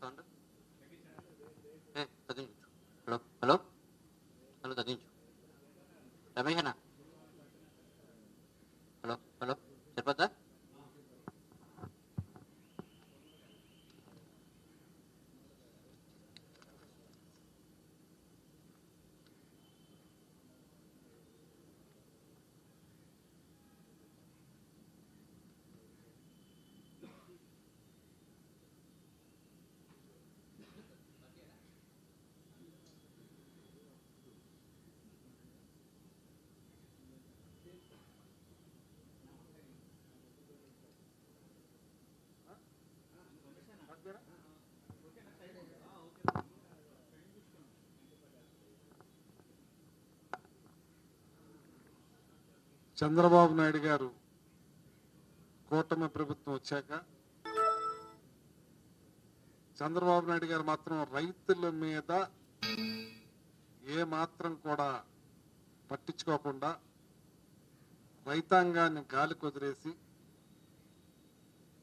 Thunder? Chandrababu Naidu గారు కూటమి ప్రభుత్వం వచ్చాక చంద్రబాబు నాయుడు గారు మాత్రం రైతుల మీద ఏ మాత్రం కూడా పట్టించుకోకుండా రైతాంగాన్ని గాలి కుదిరేసి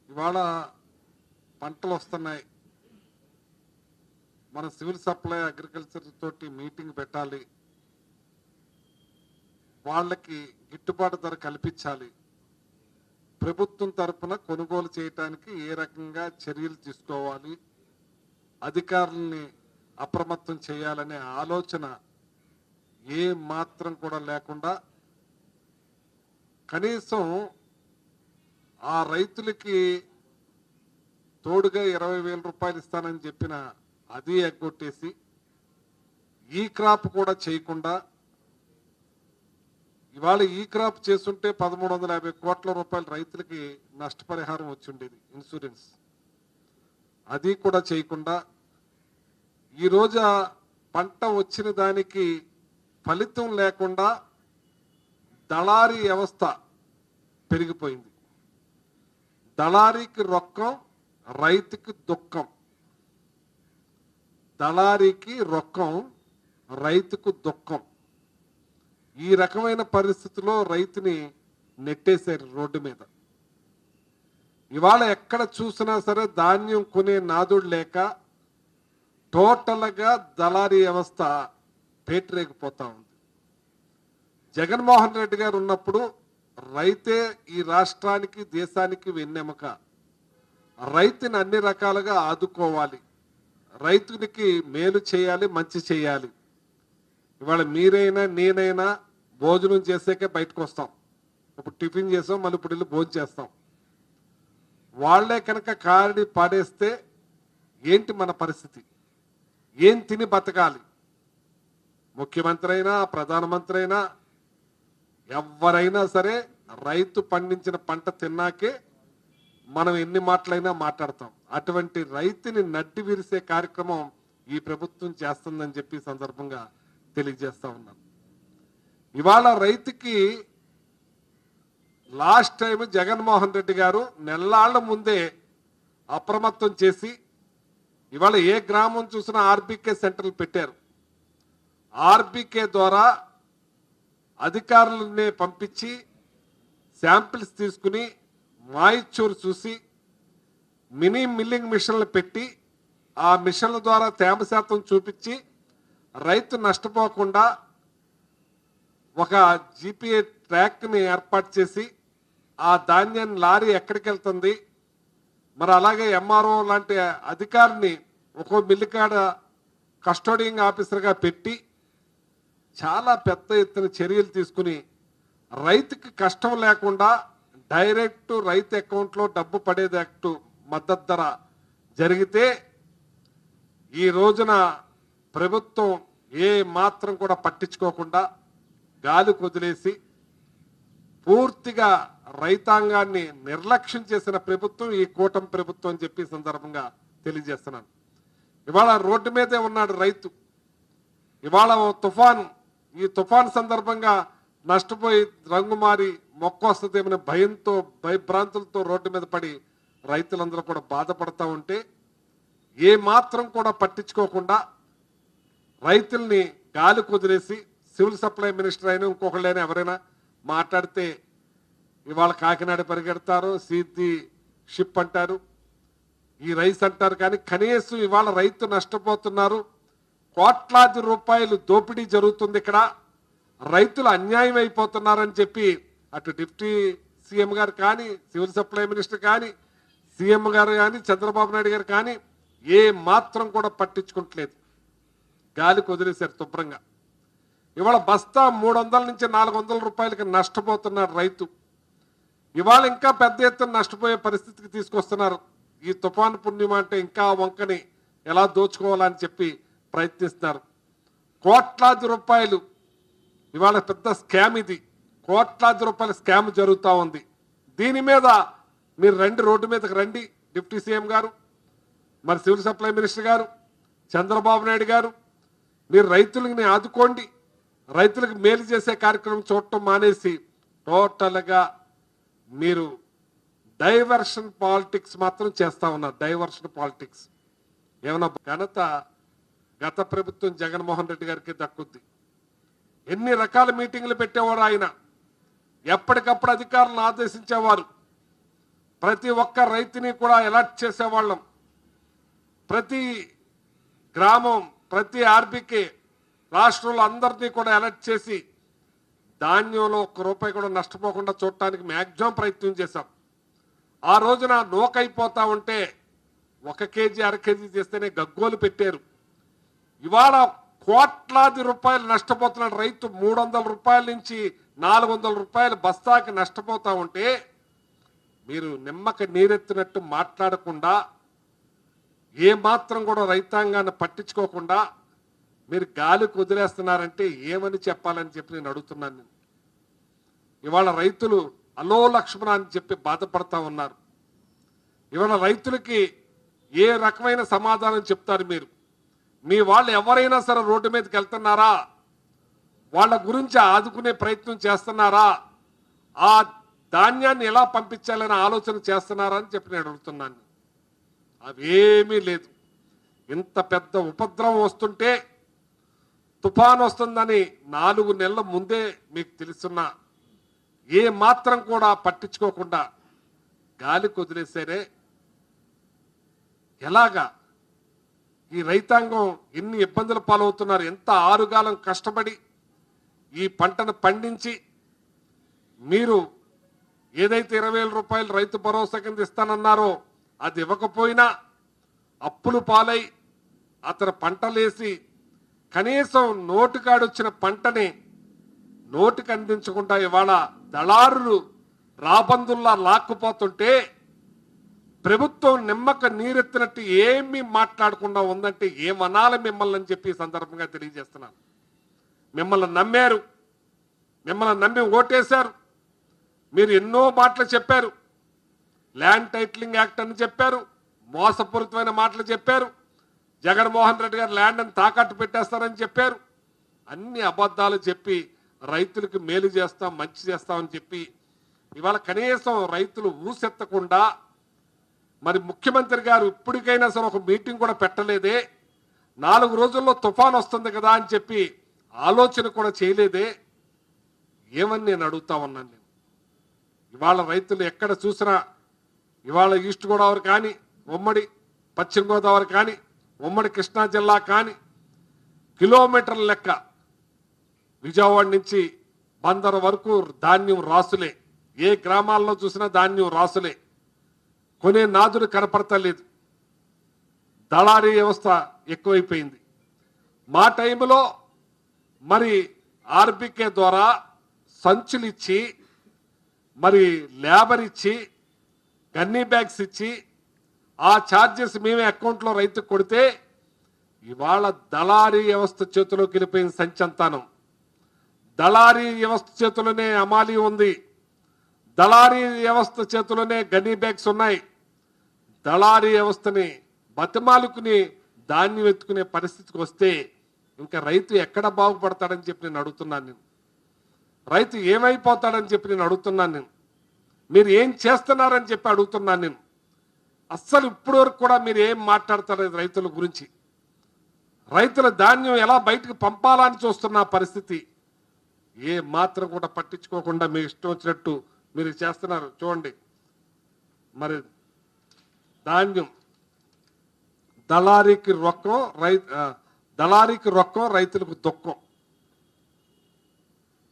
ఇవాళ పంటలు వస్తున్నాయి. మన సివిల్ సప్లై అగ్రికల్చర్ తోటి మీటింగ్ పెట్టాలి. వాళ్ళకి గిట్టుబాటు ధర కల్పించాలి. ప్రభుత్వం తరపున కొనుగోలు చేయటానికి ఏ రకంగా చర్యలు తీసుకోవాలి అధికారుల్ని అప్రమత్తం చేయాలనే ఆలోచన ఏ మాత్రం కూడా లేకుండా కనీసం ఆ రైతులకి తోడుగా ఇరవై వేల రూపాయలు ఇస్తానని చెప్పిన అది ఎగ్గొట్టేసి ఈ క్రాప్ కూడా చేయకుండా ఇవాళ ఈ క్రాప్ చేస్తుంటే పదమూడు వందల యాభై కోట్ల రూపాయలు రైతులకి నష్టపరిహారం వచ్చి ఉండేది ఇన్సూరెన్స్. అది కూడా చేయకుండా ఈరోజు పంట వచ్చిన దానికి ఫలితం లేకుండా దళారీ వ్యవస్థ పెరిగిపోయింది. దళారీకి రొక్కం రైతుకి దుఃఖం. దళారీకి రొక్కం రైతుకు దుఃఖం. ఈ రకమైన పరిస్థితిలో రైతుని నెట్టేశారు రోడ్డు మీద. ఇవాళ ఎక్కడ చూసినా సరే ధాన్యం కొనే నాదుడు లేక టోటల్గా దళారీ వ్యవస్థ పేటరేగిపోతా ఉంది. జగన్మోహన్ రెడ్డి గారు ఉన్నప్పుడు రైతే ఈ రాష్ట్రానికి దేశానికి వెన్నెముక. రైతుని అన్ని రకాలుగా ఆదుకోవాలి. రైతునికి మేలు చేయాలి మంచి చేయాలి. ఇవాళ మీరైనా నేనైనా భోజనం చేసాకే బయటకు వస్తాం. ఇప్పుడు టిఫిన్ చేసాం మళ్ళీ ఇప్పుడు వెళ్ళి భోజనం చేస్తాం. వాళ్ళే కనుక కారడి పాడేస్తే ఏంటి మన పరిస్థితి? ఏం తిని బతకాలి? ముఖ్యమంత్రి అయినా ప్రధానమంత్రి అయినా ఎవరైనా సరే రైతు పండించిన పంట తిన్నాకే మనం ఎన్ని మాటలైనా మాట్లాడతాం. అటువంటి రైతుని నడ్డి విరిసే కార్యక్రమం ఈ ప్రభుత్వం చేస్తుందని చెప్పి సందర్భంగా తెలియజేస్తా ఉన్నాను. ఇవాళ రైతుకి లాస్ట్ టైం జగన్మోహన్ రెడ్డి గారు నెల్లాళ్ళ ముందే అప్రమత్తం చేసి ఇవాళ ఏ గ్రామం చూసినా ఆర్బీకే సెంటర్లు పెట్టారు. ఆర్బీకే ద్వారా అధికారులని పంపించి శాంపిల్స్ తీసుకుని మాయిచూరు చూసి మినీ మిల్లింగ్ మిషన్లు పెట్టి ఆ మిషన్ల ద్వారా తేమ శాతం చూపించి రైతు నష్టపోకుండా ఒక జీపీఏ ట్రాక్ని ఏర్పాటు చేసి ఆ ధాన్యాన్ని లారీ ఎక్కడికి వెళ్తుంది మరి అలాగే ఎంఆర్ఓ లాంటి అధికారిని ఒక్కో మిల్లికాడ కస్టోడింగ్ ఆఫీసర్గా పెట్టి చాలా పెద్ద ఎత్తున చర్యలు తీసుకుని రైతుకి కష్టం లేకుండా డైరెక్ట్ రైతు అకౌంట్లో డబ్బు పడేటట్టు మద్దతు ధర జరిగితే ఈ రోజున ప్రభుత్వం ఏ మాత్రం కూడా పట్టించుకోకుండా గాలి కొదిలేసి పూర్తిగా రైతాంగాన్ని నిర్లక్ష్యం చేసిన ప్రభుత్వం ఈ కూటమి ప్రభుత్వం అని చెప్పి సందర్భంగా తెలియజేస్తున్నాను. ఇవాళ రోడ్డు మీదే ఉన్నాడు రైతు. ఇవాళ తుఫాన్. ఈ తుఫాన్ సందర్భంగా నష్టపోయి రంగు మారి మొక్క వస్తుందేమనే భయంతో భయభ్రాంతులతో రోడ్డు మీద పడి రైతులందరూ కూడా బాధపడతా ఉంటే ఏ మాత్రం కూడా పట్టించుకోకుండా రైతుల్ని గాలి కుదిరేసి సివిల్ సప్లై మినిస్టర్ అయినా ఇంకొకళ్ళైనా ఎవరైనా మాట్లాడితే ఇవాళ కాకినాడ పరిగెడతారు సీతి షిప్ అంటారు ఈ రైస్ అంటారు. కానీ కనీసం ఇవాళ రైతు నష్టపోతున్నారు. కోట్లాది రూపాయలు దోపిడీ జరుగుతుంది ఇక్కడ. రైతులు అన్యాయం అయిపోతున్నారని చెప్పి అటు డిప్యూటీ సీఎం గారు కానీ సివిల్ సప్లై మినిస్టర్ కానీ సీఎం గారు కానీ చంద్రబాబు నాయుడు గారు కానీ ఏ మాత్రం కూడా పట్టించుకుంటలేదు. గాలి వదిలేశారు శుభ్రంగా. ఇవాళ బస్తా మూడు వందల నుంచి నాలుగు వందల రూపాయలకి నష్టపోతున్నాడు రైతు. ఇవాళ ఇంకా పెద్ద ఎత్తున నష్టపోయే పరిస్థితికి తీసుకొస్తున్నారు. ఈ తుఫాను పుణ్యం అంటే ఇంకా వంకని ఎలా దోచుకోవాలని చెప్పి ప్రయత్నిస్తున్నారు. కోట్లాది రూపాయలు. ఇవాళ పెద్ద స్కామ్ ఇది. కోట్లాది రూపాయల స్కామ్ జరుగుతూ ఉంది. దీని మీద మీరు రండి రోడ్డు మీదకి రండి డిప్యూటీ సీఎం గారు మరి సివిల్ సప్లై మినిస్టర్ గారు చంద్రబాబు నాయుడు గారు మీరు రైతులని ఆదుకోండి. రైతులకు మేలు చేసే కార్యక్రమం చూడటం మానేసి టోటల్గా మీరు డైవర్షన్ పాలిటిక్స్ మాత్రం చేస్తా ఉన్నారు. Diversion politics. ఏమన్నా ఘనత గత ప్రభుత్వం జగన్మోహన్ రెడ్డి గారికి దక్కుద్ది. ఎన్ని రకాల మీటింగ్లు పెట్టేవారు ఆయన? ఎప్పటికప్పుడు అధికారులను ఆదేశించేవారు. ప్రతి ఒక్క రైతుని కూడా అలర్ట్ చేసేవాళ్ళం. ప్రతి గ్రామం ప్రతి ఆర్బీకే రాష్ట్రంలో అందరినీ కూడా అలర్ట్ చేసి ధాన్యంలో ఒక్క రూపాయి కూడా నష్టపోకుండా చూడటానికి మ్యాక్సిమం ప్రయత్నం చేశాం. ఆ రోజున నోకైపోతా ఉంటే ఒక కేజీ అర కేజీ చేస్తేనే గగ్గోలు పెట్టారు. ఇవాళ కోట్లాది రూపాయలు నష్టపోతున్నాడు రైతు. మూడు వందల రూపాయల నుంచి నాలుగు వందల రూపాయలు బస్తాకి నష్టపోతా ఉంటే మీరు నిమ్మక నీరెత్తినట్టు మాట్లాడకుండా ఏమాత్రం కూడా రైతాంగాన్ని పట్టించుకోకుండా మీరు గాలికి వదిలేస్తున్నారంటే ఏమని చెప్పాలని చెప్పి నేను అడుగుతున్నాను నేను ఇవాళ రైతులు అలో లక్ష్మణ అని చెప్పి బాధపడతా ఉన్నారు. ఇవాళ రైతులకి ఏ రకమైన సమాధానం చెప్తారు మీరు? మీ వాళ్ళు ఎవరైనా సరే రోడ్డు మీదకి వెళ్తున్నారా? వాళ్ళ గురించి ఆదుకునే ప్రయత్నం చేస్తున్నారా? ఆ ధాన్యాన్ని ఎలా పంపించాలని ఆలోచన చేస్తున్నారా అని చెప్పి నేను అడుగుతున్నాను. అవేమీ లేదు. ఇంత పెద్ద ఉపద్రవం వస్తుంటే తుఫాన్ వస్తుందని నాలుగు నెలల ముందే మీకు తెలుసున్నా. ఏ మాత్రం కూడా పట్టించుకోకుండా గాలి వదిలేసారే ఎలాగా ఈ రైతాంగం ఎన్ని ఇబ్బందులు పాలవుతున్నారు ఎంత ఆరుగాలం కష్టపడి ఈ పంటను పండించి మీరు ఏదైతే ఇరవై వేల రూపాయలు రైతు భరోసా కింద ఇస్తానన్నారో అది ఇవ్వకపోయినా అప్పులు పాలై అతను పంటలేసి కనీసం నోటుకాడొచ్చిన పంటని నోటికి అందించకుండా ఇవాళ దళారులు రాబందుల్లా లాక్కుపోతుంటే ప్రభుత్వం నిమ్మక నీరెత్తినట్టు ఏమీ మాట్లాడకుండా ఉందంటే ఏమనాలి మిమ్మల్ని అని చెప్పి సందర్భంగా తెలియజేస్తున్నాను. మిమ్మల్ని నమ్మారు. మిమ్మల్ని నమ్మి ఓటేశారు. మీరు ఎన్నో మాటలు చెప్పారు. ల్యాండ్ టైటిలింగ్ యాక్ట్ అని చెప్పారు. మోసపూరితమైన మాటలు చెప్పారు. జగన్మోహన్ రెడ్డి గారు ల్యాండ్ అని తాకట్టు పెట్టేస్తారని చెప్పారు. అన్ని అబద్ధాలు చెప్పి రైతులకు మేలు చేస్తాం మంచి చేస్తామని చెప్పి ఇవాళ కనీసం రైతులు ఊసెత్తకుండా మరి ముఖ్యమంత్రి గారు ఇప్పటికైనా సరే ఒక మీటింగ్ కూడా పెట్టలేదే. నాలుగు రోజుల్లో తుఫాన్ వస్తుంది కదా అని చెప్పి ఆలోచన కూడా చేయలేదే. ఏమని నేను అడుగుతా ఉన్నాను నేను. ఇవాళ రైతులు ఎక్కడ చూసినా ఇవాళ ఈస్ట్ గోదావరి కానీ ఉమ్మడి పశ్చిమ గోదావరి కానీ ఉమ్మడి కృష్ణా జిల్లా కానీ కిలోమీటర్ల లెక్క విజయవాడ నుంచి బందర్ వరకు ధాన్యం రాసులే. ఏ గ్రామాల్లో చూసినా ధాన్యం రాసులే. కొనే నాదుడు కనపడతలేదు. దళారీ వ్యవస్థ ఎక్కువైపోయింది. మా టైంలో మరి ఆర్బికే ద్వారా సంచులు ఇచ్చి మరి లేబర్ ఇచ్చి గన్నీ బ్యాగ్స్ ఇచ్చి ఆ ఛార్జెస్ మేమే అకౌంట్లో రైతు కొడితే ఇవాళ దళారీ వ్యవస్థ చేతిలోకి వెళ్ళిపోయిన సంచంతానం దళారీ వ్యవస్థ చేతిలోనే అమాలి ఉంది. దళారీ వ్యవస్థ చేతిలోనే గనీ బ్యాగ్స్ ఉన్నాయి. దళారీ వ్యవస్థని బతిమాలుకుని ధాన్యం ఎత్తుకునే పరిస్థితికి వస్తే ఇంకా రైతు ఎక్కడ బాగుపడతాడని చెప్పి నేను అడుగుతున్నాను నేను. రైతు ఏమైపోతాడని చెప్పి నేను అడుగుతున్నాను నేను. మీరు ఏం చేస్తున్నారని చెప్పి అడుగుతున్నాను నేను. అస్సలు ఇప్పటి వరకు కూడా మీరు ఏం మాట్లాడతారు రైతుల గురించి. రైతుల ధాన్యం ఎలా బయటకు పంపాలని చూస్తున్న పరిస్థితి. ఏ మాత్రం కూడా పట్టించుకోకుండా మీ ఇష్టం వచ్చినట్టు మీరు చేస్తున్నారు. చూడండి. మరి ధాన్యం. దళారీకి రొక్కం రై దళారీకి రొక్కం రైతులకు దుఃఖం.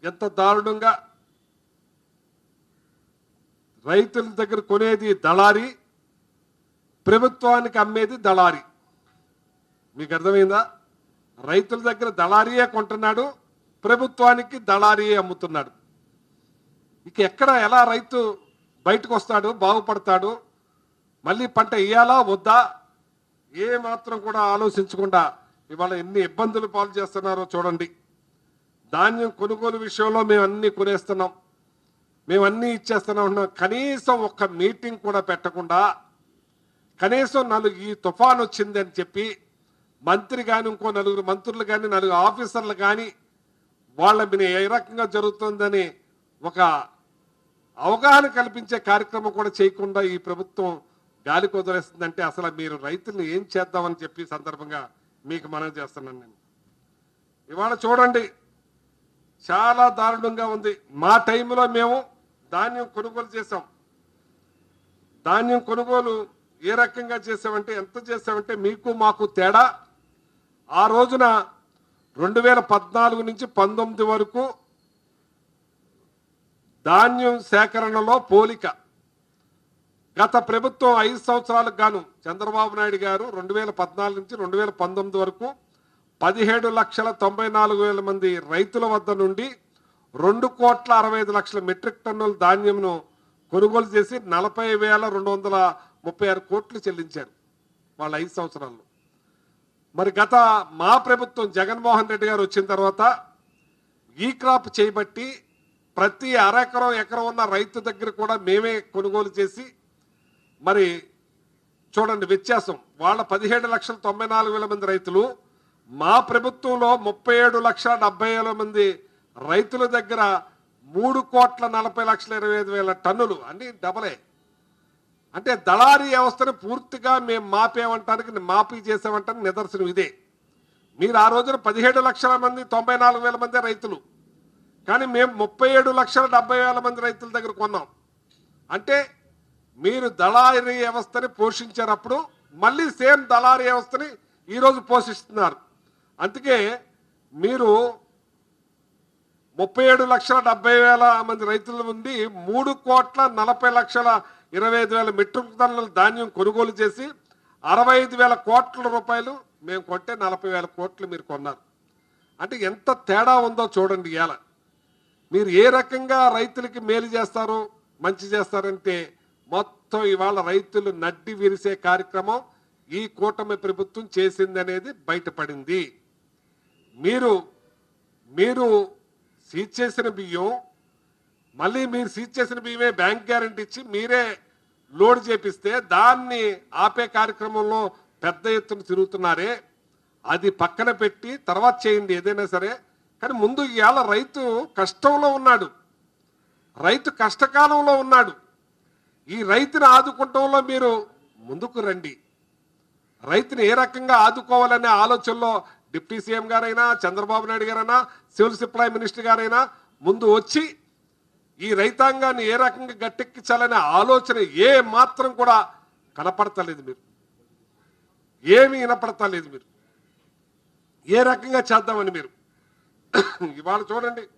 ఎంత దారుణంగా. రైతుల దగ్గర కొనేది దళారి ప్రభుత్వానికి అమ్మేది దళారి. మీకు అర్థమైందా? రైతుల దగ్గర దళారీయే కొంటున్నాడు ప్రభుత్వానికి దళారీయే అమ్ముతున్నాడు. ఇక ఎక్కడ ఎలా రైతు బయటకు వస్తాడు బాగుపడతాడు? మళ్ళీ పంట ఇయ్యాలా వద్దా? ఏ మాత్రం కూడా ఆలోచించకుండా ఇవాళ ఎన్ని ఇబ్బందులు పాలు చేస్తున్నారో చూడండి. ధాన్యం కొనుగోలు విషయంలో మేము అన్నీ కొనేస్తున్నాం. మేము అన్నీ ఇచ్చేస్తున్నాం. కనీసం ఒక్క మీటింగ్ కూడా పెట్టకుండా కనీసం నలుగు ఈ తుఫాన్ వచ్చింది అని చెప్పి మంత్రి కానీ ఇంకో నలుగురు మంత్రులు కానీ నలుగురు ఆఫీసర్లు కానీ వాళ్ళ మీద ఏ రకంగా జరుగుతుందని ఒక అవగాహన కల్పించే కార్యక్రమం కూడా చేయకుండా ఈ ప్రభుత్వం గాలి కుదిరేస్తుందంటే అసలు మీరు రైతుల్ని ఏం చేద్దామని చెప్పి సందర్భంగా మీకు మనం చేస్తున్నాను నేను. ఇవాళ చూడండి చాలా దారుణంగా ఉంది. మా టైంలో మేము ధాన్యం కొనుగోలు చేసాం ధాన్యం కొనుగోలు ఏ రకంగా చేసామంటే ఎంత చేసామంటే మీకు మాకు తేడా. ఆ రోజున రెండు వేల పద్నాలుగు నుంచి పంతొమ్మిది వరకు ధాన్యం సేకరణలో పోలిక. గత ప్రభుత్వం ఐదు సంవత్సరాలకు గాను చంద్రబాబు నాయుడు గారు రెండు వేల పద్నాలుగు నుంచి రెండు వేల పంతొమ్మిది వరకు పదిహేడు లక్షల తొంభై నాలుగు వేల మంది రైతుల వద్ద నుండి రెండు కోట్ల అరవై ఐదు లక్షల మెట్రిక్ టన్నుల ధాన్యంను కొనుగోలు చేసి నలభై వేల రెండు వందల ముప్పై ఆరు కోట్లు చెల్లించారు వాళ్ళ ఐదు సంవత్సరాల్లో. మరి గత మా ప్రభుత్వం జగన్మోహన్ రెడ్డి గారు వచ్చిన తర్వాత ఈ క్రాప్ చేయబట్టి ప్రతి అరెకరం ఎకరం ఉన్న రైతు దగ్గర కూడా మేమే కొనుగోలు చేసి మరి చూడండి వ్యత్యాసం వాళ్ళ పదిహేడు లక్షల తొంభై నాలుగు వేల మంది రైతులు మా ప్రభుత్వంలో ముప్పై ఏడు లక్షల డెబ్బై వేల మంది రైతుల దగ్గర మూడు కోట్ల నలభై లక్షల ఇరవై ఐదు వేల టన్నులు అన్నీ డబలే. అంటే దళారీ వ్యవస్థను పూర్తిగా మేము మాపేమంటానికి మాఫీ చేసామంటానికి నిదర్శనం ఇదే. మీరు ఆ రోజున పదిహేడు లక్షల మంది తొంభై నాలుగు వేల మంది రైతులు. కానీ మేము ముప్పై ఏడు లక్షల డెబ్బై వేల మంది రైతుల దగ్గర కొన్నాం. అంటే మీరు దళారీ వ్యవస్థని పోషించేటప్పుడు మళ్ళీ సేమ్ దళారీ వ్యవస్థని ఈరోజు పోషిస్తున్నారు. అందుకే మీరు ముప్పై ఏడు లక్షల డెబ్బై వేల మంది రైతుల నుండి మూడు కోట్ల నలభై లక్షల ఇరవై ఐదు వేల మెట్రిక్ టన్నుల ధాన్యం కొనుగోలు చేసి అరవై ఐదు వేల కోట్ల రూపాయలు మేము కొంటే నలభై వేల కోట్లు మీరు కొన్నారు. అంటే ఎంత తేడా ఉందో చూడండి ఇవాళ మీరు ఏ రకంగా రైతులకి మేలు చేస్తారు మంచి చేస్తారంటే మొత్తం ఇవాళ రైతులు నడ్డి విరిసే కార్యక్రమం ఈ కూటమి ప్రభుత్వం చేసింది అనేది బయటపడింది. మీరు మీరు సీజ్ చేసిన బియ్యం మళ్ళీ మీరు సీజ్ చేసిన బియ్యమే బ్యాంక్ గ్యారంటీ ఇచ్చి మీరే లోడ్ చేపిస్తే దాన్ని ఆపే కార్యక్రమంలో పెద్ద ఎత్తున తిరుగుతున్నారే. అది పక్కన పెట్టి తర్వాత చేయండి ఏదైనా సరే. కానీ ముందు ఇవాళ రైతు కష్టంలో ఉన్నాడు. రైతు కష్టకాలంలో ఉన్నాడు. ఈ రైతుని ఆదుకుంటంలో మీరు ముందుకు రండి. రైతుని ఏ రకంగా ఆదుకోవాలనే ఆలోచనలో డిప్యూటీ సీఎం గారైనా చంద్రబాబు నాయుడు గారైనా సివిల్ సప్లై మినిస్టర్ గారైనా ముందు వచ్చి ఈ రైతాంగాన్ని ఏ రకంగా గట్టెక్కించాలనే ఆలోచన ఏ మాత్రం కూడా కనపడతలేదు మీరు. ఏమీ వినపడతలేదు మీరు. ఏ రకంగా చేద్దామని మీరు. ఇవాళ చూడండి.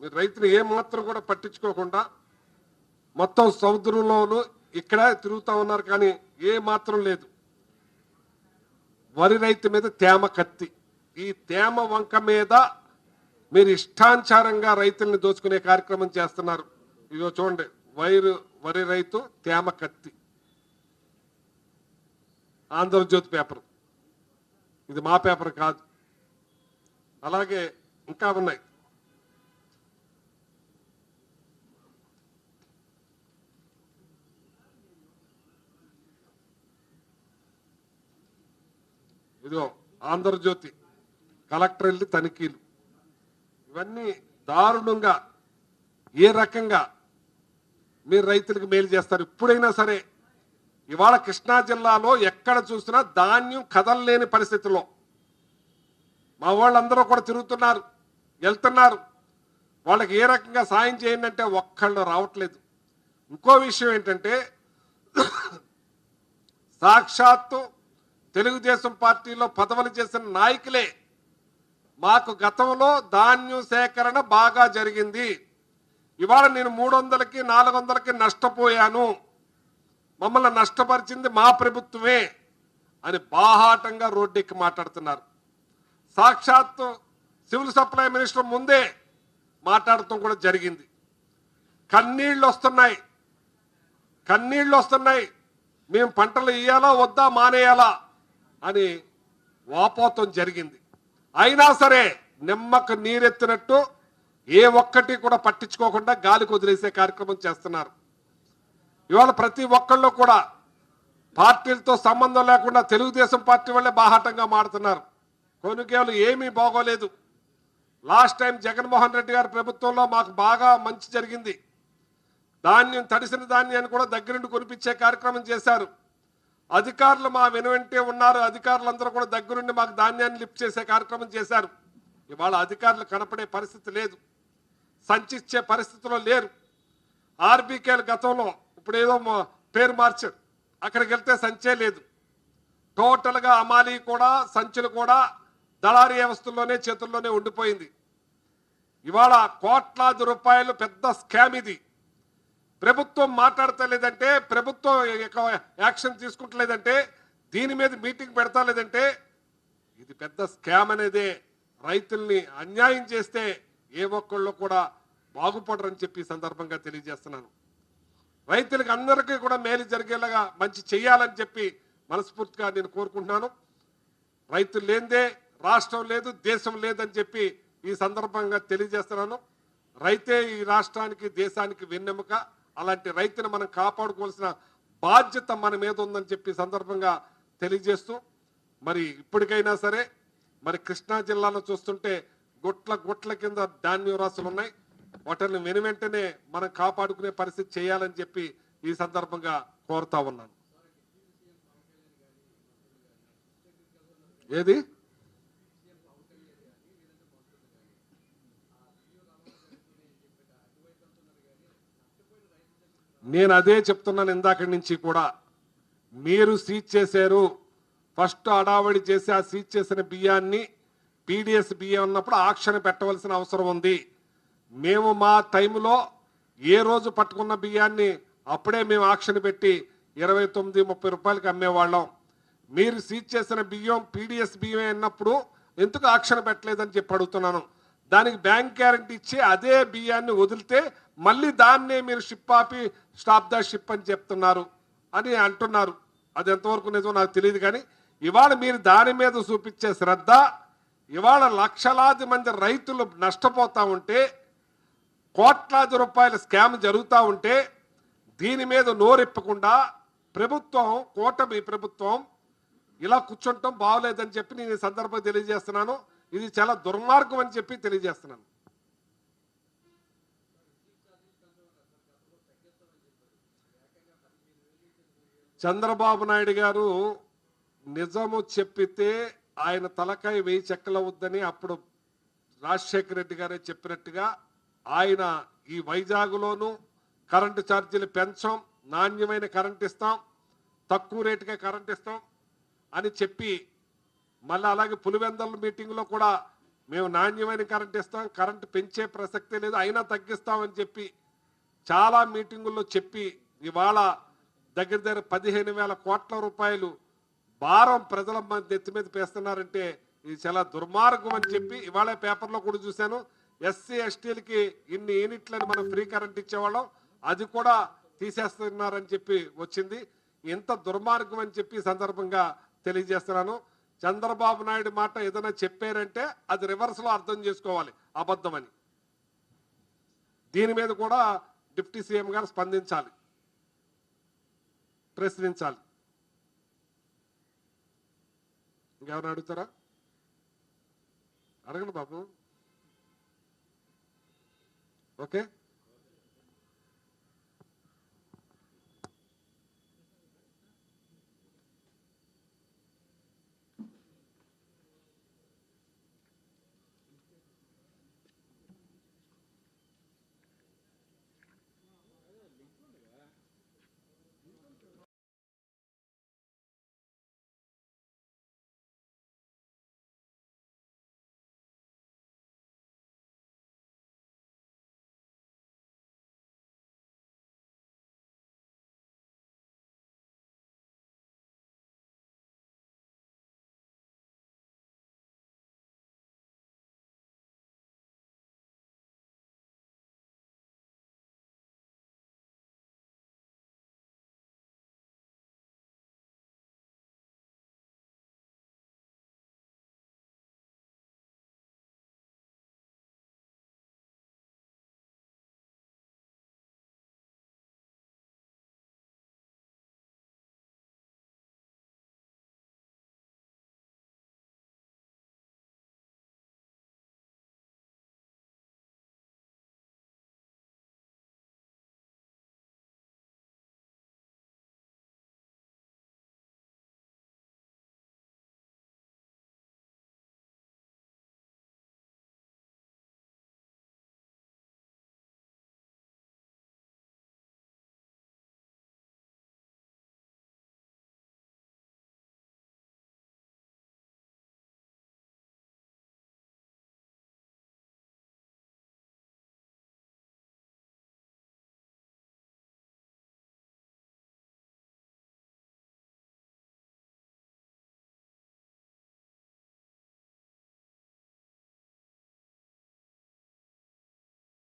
మీరు రైతుని ఏ మాత్రం కూడా పట్టించుకోకుండా మొత్తం సముద్రంలోనూ ఇక్కడ తిరుగుతూ ఉన్నారు కానీ ఏ మాత్రం లేదు. వరి రైతు మీద తేమ కత్తి. ఈ తేమ వంక మీద మీరు ఇష్టానుసారంగా రైతుల్ని దోచుకునే కార్యక్రమం చేస్తున్నారు. ఇదిగో చూడండి వైరు వరి రైతు తేమ కత్తి. ఆంధ్రజ్యోతి పేపర్. ఇది మా పేపర్ కాదు. అలాగే ఇంకా ఉన్నాయి. ఇదిగో ఆంధ్రజ్యోతి కలెక్టర్ వెళ్ళి తనిఖీలు. ఇవన్నీ దారుణంగా ఏ రకంగా మీరు రైతులకు మేలు చేస్తారు. ఇప్పుడైనా సరే ఇవాళ కృష్ణా జిల్లాలో ఎక్కడ చూసినా ధాన్యం కదలలేని పరిస్థితుల్లో మా వాళ్ళందరూ కూడా తిరుగుతున్నారు వెళ్తున్నారు. వాళ్ళకి ఏ రకంగా సాయం చేయండి అంటే ఒక్కళ్ళు రావట్లేదు. ఇంకో విషయం ఏంటంటే సాక్షాత్తు తెలుగుదేశం పార్టీలో పదవులు చేసిన నాయకులే మాకు గతంలో ధాన్యం సేకరణ బాగా జరిగింది. ఇవాళ నేను మూడు వందలకి నాలుగు వందలకి నష్టపోయాను. మమ్మల్ని నష్టపరిచింది మా ప్రభుత్వమే అని బాహాటంగా రోడ్డెక్కి మాట్లాడుతున్నారు. సాక్షాత్తు సివిల్ సప్లై మినిస్టర్ ముందే మాట్లాడటం కూడా జరిగింది. కన్నీళ్ళు వస్తున్నాయి. కన్నీళ్ళు వస్తున్నాయి. మేము పంటలు ఇయ్యాలా వద్దా మానేయాలా అని వాపోతం జరిగింది. అయినా సరే నిమ్మకు నీరెత్తినట్టు ఏ ఒక్కటి కూడా పట్టించుకోకుండా గాలికి వదిలేసే కార్యక్రమం చేస్తున్నారు. ఇవాళ ప్రతి ఒక్కళ్ళు కూడా పార్టీలతో సంబంధం లేకుండా తెలుగుదేశం పార్టీ వాళ్ళే బాహాటంగా మాడుతున్నారు కొనుగోలు ఏమీ బాగోలేదు. లాస్ట్ టైం జగన్మోహన్ రెడ్డి గారి ప్రభుత్వంలో మాకు బాగా మంచి జరిగింది. ధాన్యం తడిసిన ధాన్యాన్ని కూడా దగ్గరుండి కొనిపించే కార్యక్రమం చేశారు. అధికారులు మా వెనువెంటే ఉన్నారు. అధికారులందరూ కూడా దగ్గరుండి మాకు ధాన్యాన్ని లిఫ్ట్ చేసే కార్యక్రమం చేశారు. ఇవాళ అధికారులు కనపడే పరిస్థితి లేదు. సంచిచ్చే పరిస్థితిలో లేరు. ఆర్బీకేల గతంలో ఇప్పుడు ఏదో పేరు మార్చారు. అక్కడికి వెళ్తే సంచే లేదు. టోటల్గా అమాలి కూడా సంచులు కూడా దళారీ వ్యవస్థల్లోనే చేతుల్లోనే ఉండిపోయింది. ఇవాళ కోట్లాది రూపాయలు పెద్ద స్కామ్ ఇది. ప్రభుత్వం మాట్లాడతలేదంటే ప్రభుత్వం యాక్షన్ తీసుకుంటలేదంటే దీని మీద మీటింగ్ పెడతలేదంటే ఇది పెద్ద స్కామ్ అనేది. రైతుల్ని అన్యాయం చేస్తే ఏ ఒక్కళ్ళు కూడా బాగుపడరని చెప్పి సందర్భంగా తెలియజేస్తున్నాను. రైతులకు అందరికీ కూడా మేలు జరిగేలాగా మంచి చేయాలని చెప్పి మనస్ఫూర్తిగా నేను కోరుకుంటున్నాను. రైతులు లేదే రాష్ట్రం లేదు దేశం లేదని చెప్పి ఈ సందర్భంగా తెలియజేస్తున్నాను. రైతే ఈ రాష్ట్రానికి దేశానికి వెన్నెముక. అలాంటి రైతును మనం కాపాడుకోవాల్సిన బాధ్యత మన మీద ఉందని చెప్పి సందర్భంగా తెలియజేస్తూ మరి ఇప్పటికైనా సరే మరి కృష్ణా జిల్లాలో చూస్తుంటే గుట్ల గుట్ల కింద ధాన్యం రాసులు ఉన్నాయి. వాటిని వెను వెంటనే మనం కాపాడుకునే పరిస్థితి చేయాలని చెప్పి ఈ సందర్భంగా కోరుతా ఉన్నాను. ఏది? నేను అదే చెప్తున్నాను ఇందాక నుంచి కూడా. మీరు సీజ్ చేశారు ఫస్ట్ అడావడి చేసి ఆ సీజ్ చేసిన బియ్యాన్ని పీడిఎస్ బియ్యం ఉన్నప్పుడు ఆక్షన్ పెట్టవలసిన అవసరం ఉంది. మేము మా టైంలో ఏ రోజు పట్టుకున్న బియ్యాన్ని అప్పుడే మేము ఆక్షన్ పెట్టి ఇరవై తొమ్మిది ముప్పై రూపాయలకి అమ్మేవాళ్ళం. మీరు సీజ్ చేసిన బియ్యం పీడిఎస్ బియ్యం అన్నప్పుడు ఎందుకు ఆక్షన్ పెట్టలేదని చెప్పి అడుగుతున్నాను. దానికి బ్యాంక్ గ్యారంటీ ఇచ్చి అదే బియ్యాన్ని వదిలితే మళ్ళీ దాన్నే మీరు షిప్ ఆపి స్టాప్ ద షిప్ అని చెప్తున్నారు అని అంటున్నారు. అది ఎంతవరకు నిజమో నాకు తెలియదు కానీ ఇవాళ మీరు దాని మీద చూపించే శ్రద్ధ ఇవాళ లక్షలాది మంది రైతులు నష్టపోతూ ఉంటే కోట్లాది రూపాయల స్కామ్ జరుగుతూ ఉంటే దీని మీద నోరెప్పకుండా ప్రభుత్వం కూటమి ప్రభుత్వం ఇలా కూర్చుంటాం బాగోలేదని చెప్పి నేను ఈ సందర్భంగా తెలియజేస్తున్నాను. ఇది చాలా దుర్మార్గం అని చెప్పి తెలియజేస్తున్నాను. చంద్రబాబు నాయుడు గారు నిజము చెప్పితే ఆయన తలకాయ వెయ్యి చెక్కలవద్దని అప్పుడు రాజశేఖర రెడ్డి గారే చెప్పినట్టుగా ఆయన ఈ వైజాగ్లోనూ కరెంటు ఛార్జీలు పెంచాం నాణ్యమైన కరెంట్ ఇస్తాం తక్కువ రేటుకే కరెంట్ ఇస్తాం అని చెప్పి మళ్ళీ అలాగే పులివెందల మీటింగ్లో కూడా మేము నాణ్యమైన కరెంట్ ఇస్తాం కరెంట్ పెంచే ప్రసక్తే లేదు అయినా తగ్గిస్తామని చెప్పి చాలా మీటింగుల్లో చెప్పి ఇవాళ దగ్గర దగ్గర పదిహేను వేల కోట్ల రూపాయలు భారం ప్రజల మధ్య ఎత్తి మీద పేస్తున్నారంటే ఇది చాలా దుర్మార్గం అని చెప్పి ఇవాళ పేపర్లో కూడా చూశాను. ఎస్సీ ఎస్టీలకి ఇన్ని యూనిట్లని మనం ఫ్రీ కరెంట్ ఇచ్చేవాళ్ళం. అది కూడా తీసేస్తున్నారని చెప్పి వచ్చింది. ఇంత దుర్మార్గం అని చెప్పి సందర్భంగా తెలియజేస్తున్నాను. చంద్రబాబు నాయుడు మాట ఏదైనా చెప్పారంటే అది రివర్స్లో అర్థం చేసుకోవాలి అబద్ధమని. దీని మీద కూడా డిప్యూటీ సీఎం గారు స్పందించాలి. ప్రశ్నించాలి. ఇంకెవరైనా అడుగుతారా? అడగండి బాబు. ఓకే?